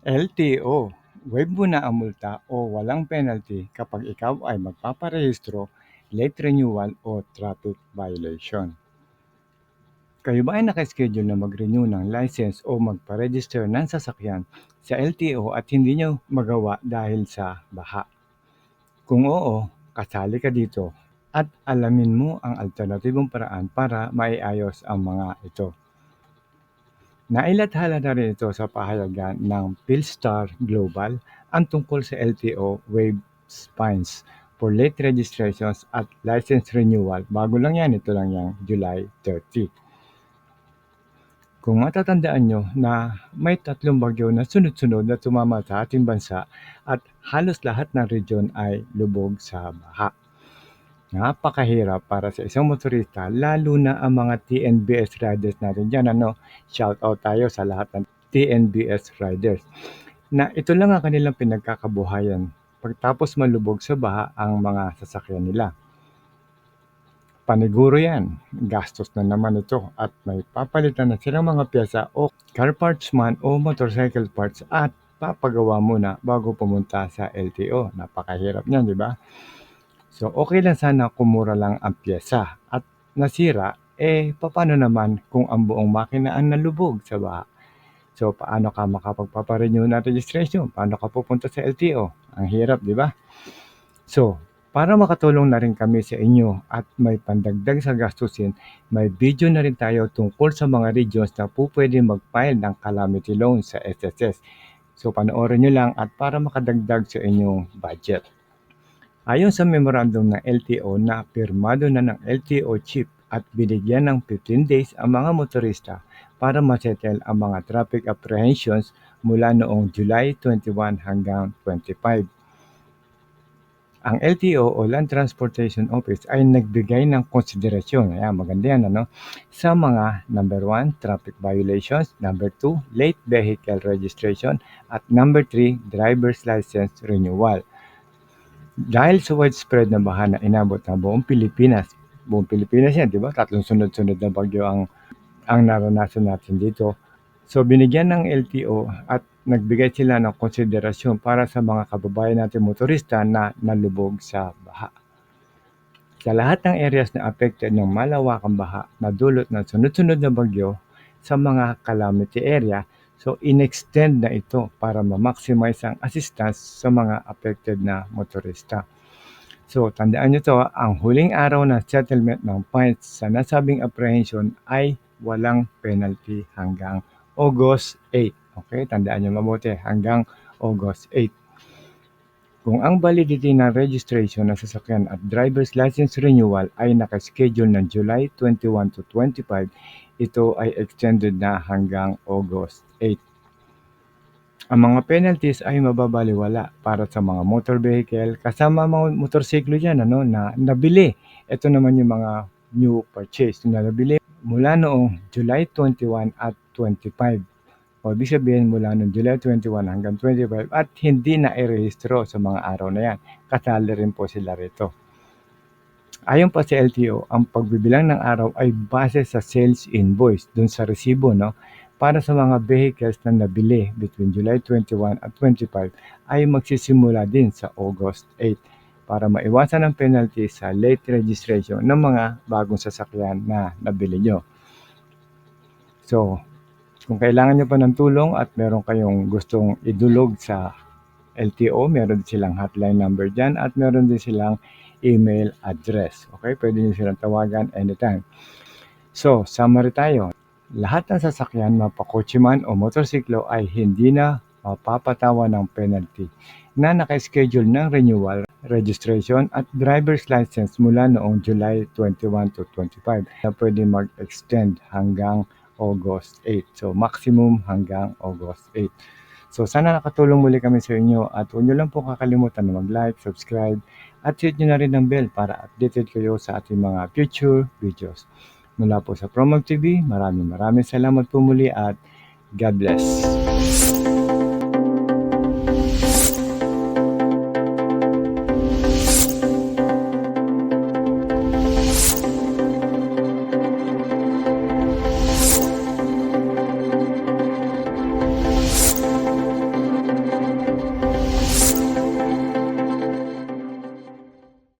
LTO, waive mo na ang multa o walang penalty kapag ikaw ay magpaparehistro, late renewal o traffic violation. Kayo ba ay nakaschedule na mag-renew ng license o magpa-register ng sasakyan sa LTO at hindi nyo magawa dahil sa baha? Kung oo, kasali ka dito at alamin mo ang alternatibong paraan para maiayos ang mga ito. Nailathala na rin ito sa pahayagan ng Philstar Global ang tungkol sa LTO waive fines for late registrations at license renewal. Bago lang yan, ito lang yung July 30. Kung matatandaan nyo na may tatlong bagyo na sunod-sunod na tumama sa ating bansa at halos lahat ng region ay lubog sa baha. Napakahirap para sa isang motorista, lalo na ang mga TNBS riders natin dyan. Ano, shout out tayo sa lahat ng TNBS riders. Na ito lang ang kanilang pinagkakabuhayan pagtapos malubog sa baha ang mga sasakyan nila. Paniguro yan. Gastos na naman ito at may papalitan na silang mga pyesa o car parts man o motorcycle parts at papagawa muna bago pumunta sa LTO. Napakahirap niyan, di ba? So, okay lang sana kumura lang ang pyesa at nasira, eh, paano naman kung ang buong makina ang nalubog sa baha? So, paano ka makapagpaparenew na registration? Paano ka pupunta sa LTO? Ang hirap, di ba? So, para makatulong na rin kami sa inyo at may pandagdag sa gastusin, may video na rin tayo tungkol sa mga regions na po pwede mag-file ng calamity loan sa SSS. So panoorin nyo lang at para makadagdag sa inyong budget. Ayon sa memorandum ng LTO na pirmado na ng LTO chief at binigyan ng 15 days ang mga motorista para masettle ang mga traffic apprehensions mula noong July 21 hanggang 25. Ang LTO o Land Transportation Office ay nagbigay ng konsiderasyon, ayan, maganda yan, ano, sa mga number 1, traffic violations, number 2, late vehicle registration, at number 3, driver's license renewal. Dahil sa widespread na baha na inabot ng buong Pilipinas, buong Pilipinas yan, di ba? Tatlong sunod-sunod na bagyo ang, ang naranasan natin dito. So binigyan ng LTO at nagbigay sila ng konsiderasyon para sa mga kababayan natin motorista na nalubog sa baha. Sa lahat ng areas na affected ng malawakang baha na dulot ng sunod-sunod na bagyo sa mga calamity area, so in-extend na ito para ma-maximize ang assistance sa mga affected na motorista. So, tandaan nyo to, ang huling araw ng settlement ng fines sa nasabing apprehension ay walang penalty hanggang August 8. Okay, tandaan nyo mabuti hanggang August 8. Kung ang validity ng registration ng sasakyan at driver's license renewal ay nakaschedule ng July 21 to 25, ito ay extended na hanggang August 8. Ang mga penalties ay mababaliwala para sa mga motor vehicle kasama mga motorsiklo dyan ano, na nabili. Ito naman yung mga new purchase na nabili mula noong July 21 at 25. O ibig sabihin mula noong July 21 hanggang 25 at hindi na i-rehistro sa mga araw na yan. Kasali rin po sila rito. Ayon pa sa LTO, ang pagbibilang ng araw ay base sa sales invoice dun sa resibo no para sa mga vehicles na nabili between July 21 at 25 ay magsisimula din sa August 8 para maiwasan ang penalty sa late registration ng mga bagong sasakyan na nabili nyo. So, kung kailangan nyo pa ng tulong at meron kayong gustong idulog sa LTO, meron din silang hotline number dyan at meron din silang email address. Okay, pwede nyo silang tawagan anytime. So, summary tayo. Lahat ng sasakyan, mapakotse man o motorsiklo ay hindi na mapapatawa ng penalty na naka-schedule ng renewal, registration at driver's license mula noong July 21 to 25 na pwede mag-extend hanggang August 8. So maximum hanggang August 8. So sana nakatulong muli kami sa inyo at huwag nyo lang po kakalimutan na mag-like, subscribe at hit nyo na rin ang bell para updated kayo sa ating mga future videos. Mula po sa Promog TV, maraming maraming salamat po muli at God bless.